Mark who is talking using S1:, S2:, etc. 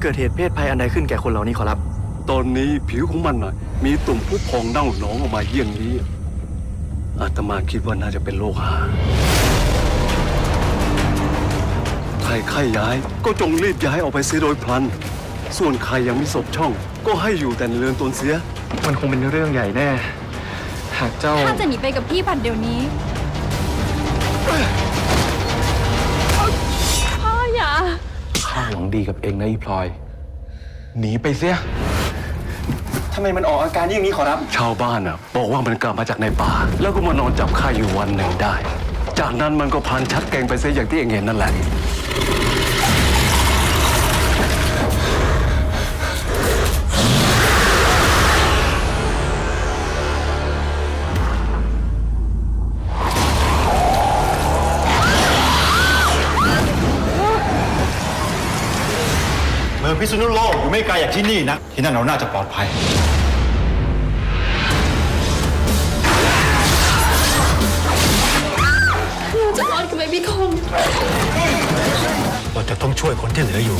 S1: เกิดเหตุเพศภัยอันใดขึ้นแก่คนเหล่านี้ขอรับ
S2: ตอนนี้ผิวของมันน่ะ มีตุ่มผู้พองเน่าหนองออกมาเยี่ยงนี้ อาตมาคิดว่าน่าจะเป็นโรคหาใครไข้ย้ายก็จงรีบย้ายออกไปเสียโดยพลัน ส่วนใครยังมีศพช่อง ก็ให้อยู่แต่ในเรือนตนเสีย
S1: มันคงเป็นเรื่องใหญ่แน่ หากเจ้า
S3: ข้าจะหนีไปกับพี่ผัดเดี๋ยวนี้
S4: ดีกับเองนะอีพลอย หนีไปเสีย
S1: ทำไมมันออกอาการอย่างนี้ขอรับ
S2: ชาวบ้านน่ะบอกว่ามันกลับมาจากในป่า แล้วก็มานอนจับข้าอยู่วันหนึ่งได้ จากนั้นมันก็พลันชักแกงไปเสียอย่างที่เองเห็นนั่นแหละ
S5: องพิษณุโลกอยู่ไม่ไกลจากที่นี่นะ ที่นั่นเราน่าจะปลอดภัย
S3: เราจะรอดกับไอ้พี่คง
S5: เราจะต้องช่วยคนที่เหลืออยู่